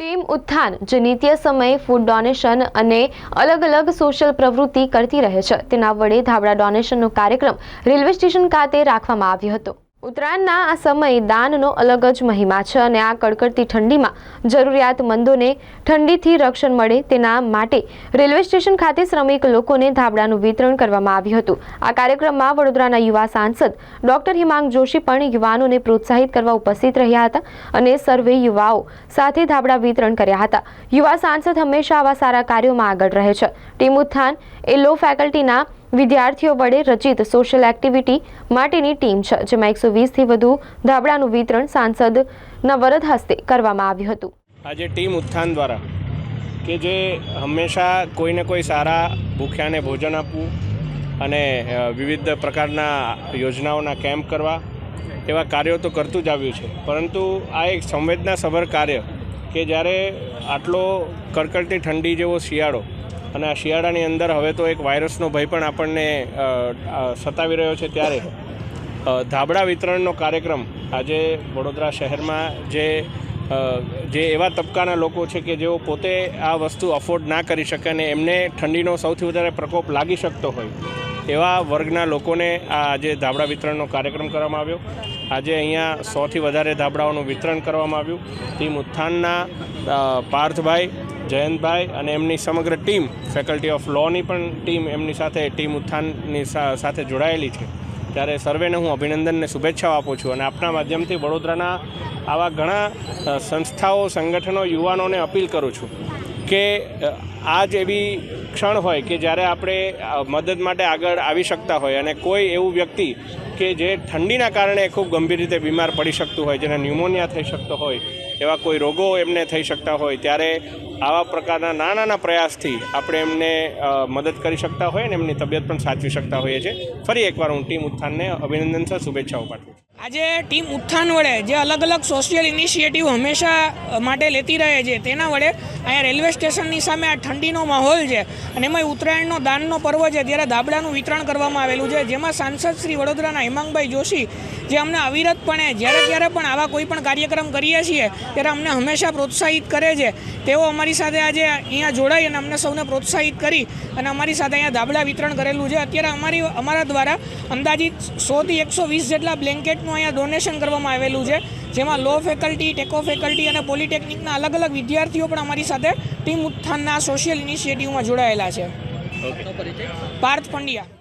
Team ઉત્થાન, જે નિત્ય સમયે ફૂડ ડોનેશન અને અલગ અલગ સોશિયલ પ્રવૃત્તિ કરતી રહે છે. તેના વડે ધાબળા ડોનેશનનો કાર્યક્રમ રેલવે સ્ટેશન ખાતે રાખવામાં આવ્યો હતો. ઉત્તરાયણના આ સમયે દાનનો અલગ જ મહિમા છે અને આ કડકડતી ઠંડીમાં જરૂરિયાતમંદોને ઠંડીથી રક્ષણ મળે તેના માટે રેલવે સ્ટેશન ખાતે શ્રમિક લોકોને ધાબળાનું વિતરણ કરવામાં આવ્યું હતું. આ કાર્યક્રમમાં વડોદરાના યુવા સાંસદ ડોક્ટર હિમાંગ જોશી પણ યુવાનોને પ્રોત્સાહિત કરવા ઉપસ્થિત રહ્યા હતા અને સર્વે યુવાઓ સાથે ધાબળા વિતરણ કર્યા હતા. યુવા સાંસદ હંમેશા આવા સારા કાર્યોમાં આગળ રહે છે. ટીમ ઉત્થાન, એ લો ફેકલ્ટીના વિદ્યાર્થીઓ વડે રચિત સોશિયલ એક્ટિવિટી માટેની ટીમ છે, જેમાં એકસો વીસથી વધુ ધાબળાનું વિતરણ સાંસદના વરદ હસ્તે કરવામાં આવ્યું હતું. આજે ટીમ ઉત્થાન દ્વારા કે જે હંમેશા કોઈને કોઈ સારા ભૂખ્યાને ભોજન આપવું અને વિવિધ પ્રકારના યોજનાઓના કેમ્પ કરવા એવા કાર્યો તો કરતું જ આવ્યું છે. પરંતુ આ એક સંવેદનાસભર કાર્ય કે જ્યારે આટલો કડકડતી ઠંડી જેવો શિયાળો અને આ શિયાળાની અંદર હવે તો એક વાયરસનો ભય પણ આપણને સતાવી રહ્યો છે ત્યારે. ધાબળા વિતરણનો કાર્યક્રમ આજે વડોદરા શહેરમાં જે જે એવા તબક્કાના લોકો છે કે જેઓ પોતે આ વસ્તુ અફોર્ડ ના કરી શકે અને એમને ઠંડીનો સૌથી વધારે પ્રકોપ લાગી શકતો હોય, એવા વર્ગના લોકોને આ આજે ધાબળા વિતરણનો કાર્યક્રમ કરવામાં આવ્યો. આજે અહીંયા સોથી વધારે ધાબળાઓનું વિતરણ કરવામાં આવ્યું. ટીમ ઉત્થાનના પાર્થભાઈ જયંતભાઈ અને એમની સમગ્ર ટીમ ફેકલ્ટી ઓફ લોની પણ ટીમ એમની સાથે, ટીમ ઉત્થાનની સાથે જોડાયેલી છે. ત્યારે સર્વેને હું અભિનંદનને શુભેચ્છાઓ આપું છું અને આપના માધ્યમથી વડોદરાના આવા ઘણા સંસ્થાઓ, સંગઠનો, યુવાનોને અપીલ કરું છું કે આ જ એવી ક્ષણ હોય કે જ્યારે આપણે મદદ માટે આગળ આવી શકતા હોય અને કોઈ એવું વ્યક્તિ કે જે ઠંડીના કારણે ખૂબ ગંભીર રીતે બીમાર પડી શકતું હોય, જેને ન્યુમોનિયા થઈ શકતો હોય, એવા કોઈ રોગો એમને થઈ શકતા હોય, ત્યારે આવા પ્રકારના નાના નાના પ્રયાસથી આપણે એમને મદદ કરી શકતા હોય અને એમની તબિયત પણ સાચવી શકતા હોઈએ છીએ. ફરી એકવાર હું ટીમ ઉત્થાનને અભિનંદન સહ શુભેચ્છાઓ પાઠવું આજે ટીમ ઉત્થાન વડે જે અલગ અલગ સોશિયલ ઇનિશિયેટિવ હંમેશા માટે લેતી રહે છે, તેના વડે અહીંયા રેલવે સ્ટેશનની સામે આ ઠંડીનો માહોલ છે અને એમાંય ઉત્તરાયણનો દાનનો પર્વ છે, ત્યારે ધાબળાનું વિતરણ કરવામાં આવેલું છે, જેમાં સાંસદ શ્રી વડોદરાના હિમાંગભાઈ જોશી, જે અમને અવિરતપણે, જ્યારે જ્યારે પણ આવા કોઈ પણ કાર્યક્રમ કરીએ છીએ, ત્યારે અમને હંમેશા પ્રોત્સાહિત કરે છે. તેઓ અમારી સાથે આજે અહીંયા જોડાઈ અને અમને સૌને પ્રોત્સાહિત કરી અને અમારી સાથે અહીંયા ધાબળા વિતરણ કરેલું છે. અત્યારે અમારી, અમારા દ્વારા અંદાજિત સોથી એકસો વીસ જેટલા બ્લેન્કેટનું અહીંયા ડોનેશન કરવામાં આવેલું છે. જેમાં લો ફેકલ્ટી ટેકો ફેકલ્ટી અને પોલિટેકનિકના અલગ અલગ વિદ્યાર્થીઓ પણ અમારી સાથે ટીમ ઉત્થાનના સોશિયલ ઇનિશિયેટિવમાં જોડાયેલા છે. પાર્થ પંડ્યા.